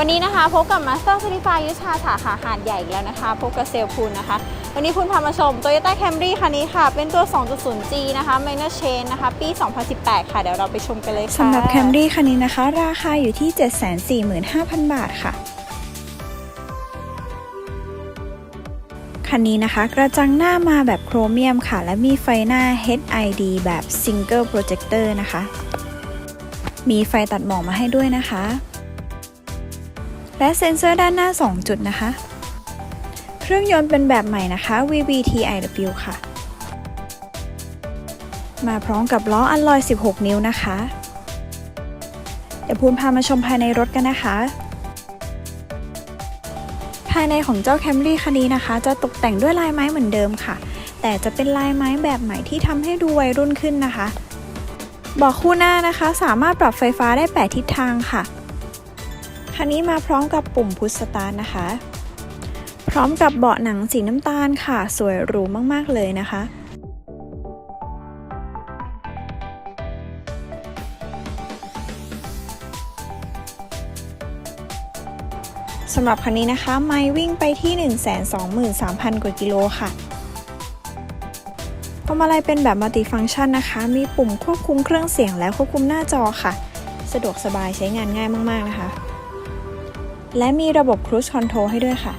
วันนี้นะคะพบกับ Master Certified ยุทธาสาขาหาดใหญ่อีกแล้วนะคะ พบกับเซลพูนนะคะ วันนี้คุณพามาชม Toyota Camry คันนี้ค่ะ เป็นตัว 2.0G นะคะ Minor Chain นะคะ ปี 2018 ค่ะ เดี๋ยวเราไปชมกันเลยค่ะสำหรับ Camry คันนี้นะคะ ราคาอยู่ที่ 745,000 บาทค่ะ คันนี้นะคะ กระจังหน้ามาแบบโครเมียมค่ะ และมีไฟหน้า HID แบบ Single Projector นะคะ มีไฟตัดหมอกมาให้ด้วยนะคะ และเซ็นเซอร์ด้านหน้า 2 จุดนะคะ เครื่องยนต์เป็นแบบใหม่นะคะ VVT-iW ค่ะ มาพร้อมกับล้ออัลลอย 16 นิ้วนะคะ เดี๋ยวพูนพามาชมภายในรถกันนะคะ ภายในของเจ้า Camry คันนี้นะคะ จะตกแต่งด้วยลายไม้เหมือนเดิมค่ะ แต่จะเป็นลายไม้แบบใหม่ที่ทำให้ดูวัยรุ่นขึ้นนะคะบอกคู่หน้านะคะ สามารถปรับไฟฟ้าได้ 8 ทิศทางค่ะ คันนี้มาพร้อมกับปุ่มพุชสตาร์ทนะคะ พร้อมกับเบาะหนังสีน้ำตาลค่ะ สวยหรูมากๆเลยนะคะสำหรับคันนี้นะคะ ไมล์วิ่งไปที่ 123,000 กว่ากิโลค่ะพวงมาลัยเป็นแบบมัลติฟังก์ชันนะคะ มีปุ่มควบคุมเครื่องเสียงและควบคุมหน้าจอค่ะ สะดวกสบายใช้งานง่ายมาก ๆ นะคะ และมีระบบ Cruise Control ให้ด้วยค่ะ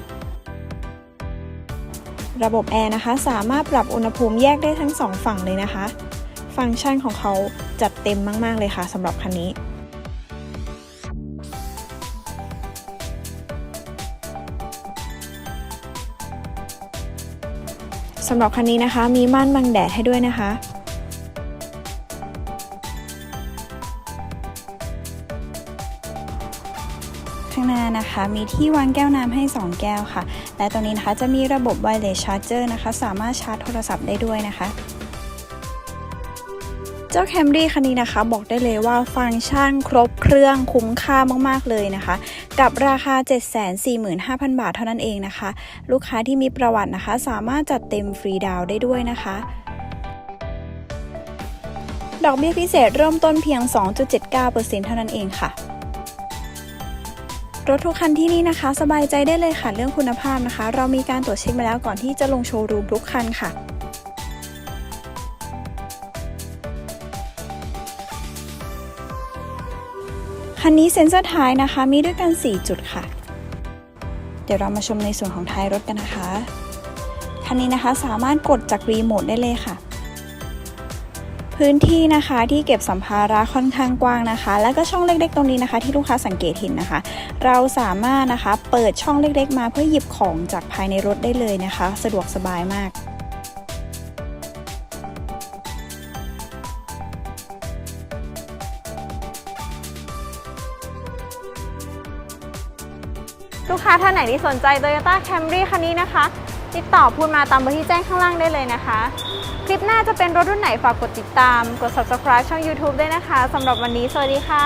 ระบบแอร์นะคะ สามารถปรับอุณหภูมิแยกได้ทั้งสองฝั่งเลยนะคะ ฟังก์ชันของเขาจัดเต็มมาก ๆ เลยค่ะสำหรับคันนี้สำหรับคันนี้นะคะ มีม่านบังแดดให้ด้วยนะคะ ข้างหน้านะคะ มีที่วางแก้วน้ำให้ 2 แก้วค่ะ และตรงนี้นะคะจะมีระบบ wireless charger นะคะ สามารถชาร์จโทรศัพท์ได้ด้วยนะคะเจ้า Camry คันนี้นะคะ บอกได้เลยว่าฟังก์ชันครบเครื่องคุ้มค่ามาก ๆ เลยนะคะ กับราคา 745,000 บาทเท่านั้นเองนะคะ ลูกค้าที่มีประวัตินะคะ สามารถจัดเต็มฟรีดาวน์ได้ด้วยนะคะ ดอกเบี้ยพิเศษเริ่มต้นเพียง 2.79%เท่านั้นเองค่ะ รถทุกคันที่นี่นะคะ สบายใจได้เลยค่ะเรื่องคุณภาพนะคะ เรามีการตรวจเช็คมาแล้วก่อนที่จะลงโชว์รูมทุกคันค่ะคันนี้เซ็นเซอร์ท้ายนะคะ มีด้วยกัน 4 จุดค่ะ เดี๋ยวเรามาชมในส่วนของท้ายรถกันนะคะ คันนี้นะคะสามารถกดจากรีโมทได้เลยค่ะ พื้นที่นะคะที่เก็บสัมภาระค่อนข้างกว้างนะคะ แล้วก็ช่องเล็กๆตรงนี้นะคะ ที่ลูกค้าสังเกตเห็นนะคะ เราสามารถนะคะเปิดช่องเล็กๆ มาเพื่อหยิบของจากภายในรถได้เลยนะคะ สะดวกสบายมากลูกค้าท่านไหนที่สนใจ Toyota Camry คันนี้นะคะ ติดต่อพูดมาตามเบอร์ที่แจ้งข้างล่างได้เลยนะคะ คลิปหน้าจะเป็นรถรุ่นไหนฝากกดติดตาม กด subscribe ช่อง YouTube ด้วยนะคะสำหรับวันนี้ สวัสดีค่ะ